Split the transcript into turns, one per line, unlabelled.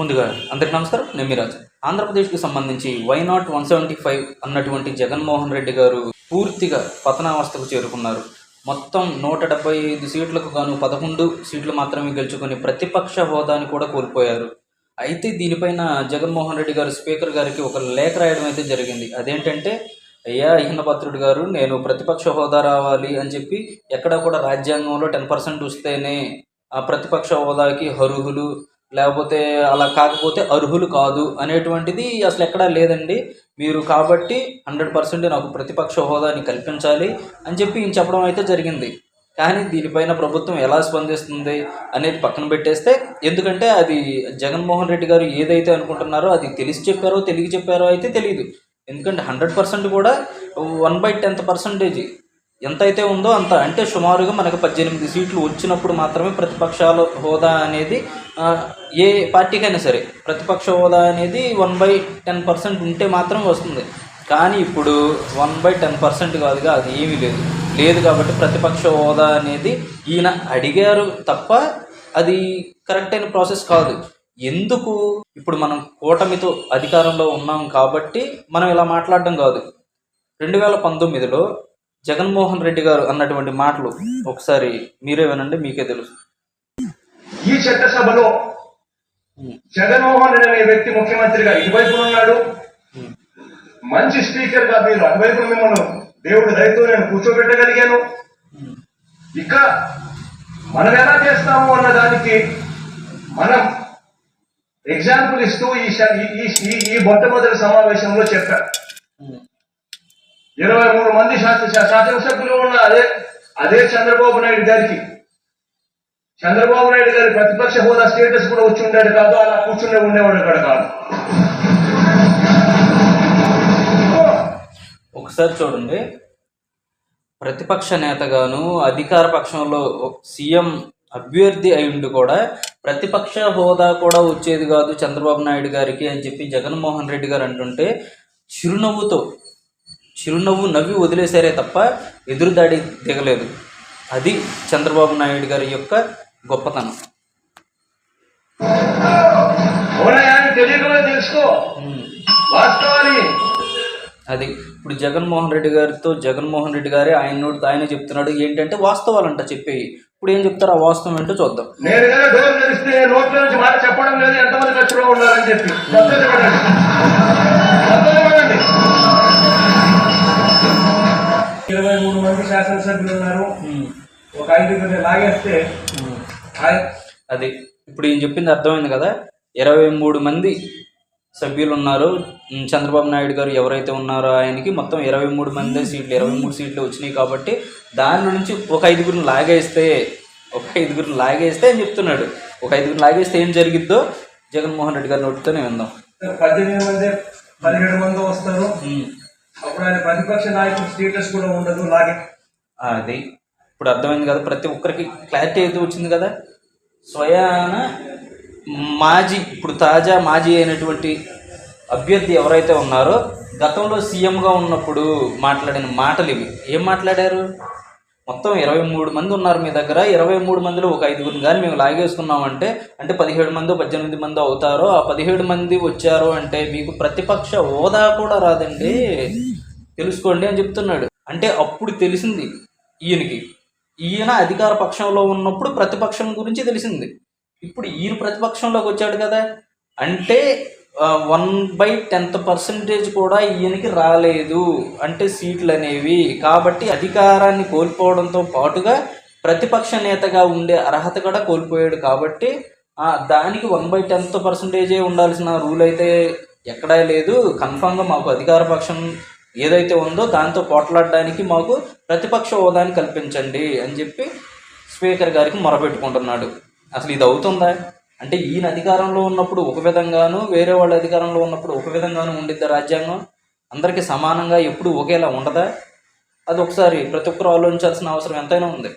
ముందుగా అందరికీ నమస్కారం. నేను మిరాజ్ ఆంధ్రప్రదేశ్కి సంబంధించి why not one seventy five అన్నటువంటి జగన్మోహన్ రెడ్డి గారు పూర్తిగా పతనావస్థకు చేరుకున్నారు. మొత్తం నూట డెబ్బై ఐదు సీట్లకు గాను పదకొండు సీట్లు మాత్రమే గెలుచుకొని ప్రతిపక్ష హోదాని కూడా కోల్పోయారు. అయితే దీనిపైన జగన్మోహన్ రెడ్డి గారు స్పీకర్ గారికి ఒక లేఖ రాయడం అయితే జరిగింది. అదేంటంటే అయ్యా ఇహనభద్రుడు గారు నేను ప్రతిపక్ష హోదా రావాలి అని చెప్పి ఎక్కడ కూడా రాజ్యాంగంలో టెన్ పర్సెంట్ వస్తేనే ఆ ప్రతిపక్ష హోదాకి అర్హులు లేకపోతే అలా కాకపోతే అర్హులు కాదు అనేటువంటిది అసలు ఎక్కడా లేదండి. మీరు కాబట్టి హండ్రెడ్ పర్సెంట్ నాకు ప్రతిపక్ష హోదాని కల్పించాలి అని చెప్పి ఈయన చెప్పడం అయితే జరిగింది. కానీ దీనిపైన ప్రభుత్వం ఎలా స్పందిస్తుంది అనేది పక్కన పెట్టేస్తే ఎందుకంటే అది జగన్మోహన్ రెడ్డి గారు ఏదైతే అనుకుంటున్నారో అది తెలిసి చెప్పారో తెలియ చెప్పారో అయితే తెలియదు ఎందుకంటే హండ్రెడ్ పర్సెంట్ కూడా వన్ బై టెన్త్ పర్సంటేజ్ ఎంతైతే ఉందో అంత అంటే సుమారుగా మనకు పద్దెనిమిది సీట్లు వచ్చినప్పుడు మాత్రమే ప్రతిపక్షాల హోదా అనేది ఏ పార్టీకైనా సరే ప్రతిపక్ష హోదా అనేది వన్ బై టెన్ పర్సెంట్ ఉంటే మాత్రం వస్తుంది. కానీ ఇప్పుడు వన్ బై టెన్ పర్సెంట్ కాదుగా అది ఏమీ లేదు. లేదు కాబట్టి ప్రతిపక్ష హోదా అనేది ఈయన అడిగారు తప్ప అది కరెక్ట్ అయిన ప్రాసెస్ కాదు. ఎందుకు? ఇప్పుడు మనం కూటమితో అధికారంలో ఉన్నాం కాబట్టి మనం ఇలా మాట్లాడడం కాదు. రెండు వేల పంతొమ్మిదిలో జగన్మోహన్ రెడ్డి గారు అన్నటువంటి మాటలు ఒకసారి మీరే వినండి మీకే తెలుసు.
ఈ చట్టసభలో జగన్మోహన్ రెడ్డి అనే వ్యక్తి ముఖ్యమంత్రిగా ఇటువైపు ఉన్నాడు. మంచి స్పీకర్గా మీరు అటువైపు మిమ్మల్ని దేవుడి దయతో నేను కూర్చోబెట్టగలిగాను. ఇక మనం ఎలా చేస్తాము అన్న దానికి మనం ఎగ్జాంపుల్ ఇస్తూ ఈ ఈ మొట్టమొదటి సమావేశంలో చెప్పారు ఇరవై మూడు మంది శాసనసభ్యులు ఉన్న అదే అదే చంద్రబాబు నాయుడు గారికి. చంద్రబాబు నాయుడు గారి ప్రతిపక్ష హోదా స్టేటస్ కూడా వచ్చి ఉండేది కాదు. అలా కూర్చునే ఉండేవాడు ఇక్కడ కాదు.
ఒకసారి చూడండి. ప్రతిపక్ష నేతగాను అధికార పక్షంలో సీఎం అభ్యర్థి అయిండు కూడా ప్రతిపక్ష హోదా కూడా వచ్చేది కాదు చంద్రబాబు నాయుడు గారికి అని చెప్పి జగన్మోహన్ రెడ్డి గారు అంటుంటే చిరునవ్వుతో చిరునవ్వు నవ్వి వదిలేశారే తప్ప ఎదురుదాడి దిగలేదు. అది చంద్రబాబు నాయుడు గారి యొక్క గొప్పతనం. అది ఇప్పుడు జగన్మోహన్ రెడ్డి గారితో జగన్మోహన్ రెడ్డి గారే ఆయన నోటితో ఆయనే చెప్తున్నాడు. ఏంటంటే వాస్తవాలంట చెప్పేవి ఇప్పుడు ఏం చెప్తారు? ఆ వాస్తవం ఏంటో చూద్దాం.
చెప్పడం లేదు. ఎంతమంది ఖర్చులో ఉండాలని చెప్పి. మంది శాసనసభ్యులు ఉన్నారు. ఒక ఐదుగురిని లాగేస్తే
అది ఇప్పుడు ఈయన చెప్పింది అర్థమైంది కదా. ఇరవై మూడు మంది సభ్యులు ఉన్నారు. చంద్రబాబు నాయుడు గారు ఎవరైతే ఉన్నారో ఆయనకి మొత్తం ఇరవై మూడు మంది సీట్లు ఇరవై మూడు సీట్లు వచ్చినాయి కాబట్టి దాని నుంచి ఒక ఐదుగురిని లాగేస్తే ఒక ఐదుగురిని లాగేస్తే అని చెప్తున్నాడు. ఒక ఐదుగురిని లాగేస్తే ఏం జరిగిద్దో జగన్మోహన్ రెడ్డి గారి నోటితోనే విందాం.
పద్దెనిమిది మంది పదిహేడు మంది వస్తారు. అప్పుడు ఆయన ప్రతిపక్ష నాయకుడు స్టేటస్ కూడా ఉండదు లాగే.
అది ఇప్పుడు అర్థమైంది కదా ప్రతి ఒక్కరికి క్లారిటీ అయితే వచ్చింది కదా. స్వయాన మాజీ ఇప్పుడు తాజా మాజీ అయినటువంటి అభ్యర్థి ఎవరైతే ఉన్నారో గతంలో సీఎంగా ఉన్నప్పుడు మాట్లాడిన మాటలు ఇవి. ఏం మాట్లాడారు? మొత్తం ఇరవై మూడు మంది ఉన్నారు మీ దగ్గర. ఇరవై మూడు మందిలో ఒక ఐదుగురిని కానీ మేము లాగేసుకున్నామంటే అంటే పదిహేడు మంది పద్దెనిమిది మంది అవుతారు ఆ పదిహేడు మంది వచ్చారు అంటే మీకు ప్రతిపక్ష హోదా కూడా రాదండి. తెలుసుకోండి అని చెప్తున్నాడు. అంటే అప్పుడు తెలిసింది ఈయనకి. ఈయన అధికార పక్షంలో ఉన్నప్పుడు ప్రతిపక్షం గురించి తెలిసింది. ఇప్పుడు ఈయన ప్రతిపక్షంలోకి వచ్చాడు కదా. అంటే వన్ బై టెన్త్ పర్సెంటేజ్ కూడా ఈయనకి రాలేదు. అంటే సీట్లు అనేవి కాబట్టి అధికారాన్ని కోల్పోవడంతో పాటుగా ప్రతిపక్ష నేతగా ఉండే అర్హత కూడా కోల్పోయాడు కాబట్టి దానికి వన్ బై టెన్త్ పర్సెంటేజే ఉండాల్సిన రూల్ అయితే ఎక్కడా లేదు. కన్ఫామ్గా మాకు అధికార పక్షం ఏదైతే ఉందో దాంతో పోట్లాడడానికి మాకు ప్రతిపక్ష హోదాని కల్పించండి అని చెప్పి స్పీకర్ గారికి మొరపెట్టుకుంటున్నాడు. అసలు ఇది అవుతుందా? అంటే ఈయన అధికారంలో ఉన్నప్పుడు ఒక విధంగాను వేరే వాళ్ళ అధికారంలో ఉన్నప్పుడు ఒక విధంగాను ఉండిద్దా రాజ్యాంగం? అందరికీ సమానంగా ఎప్పుడు ఒకేలా ఉండదా? అది ఒకసారి ప్రతి ఒక్కరు ఆలోచించాల్సిన అవసరం ఎంతైనా ఉంది.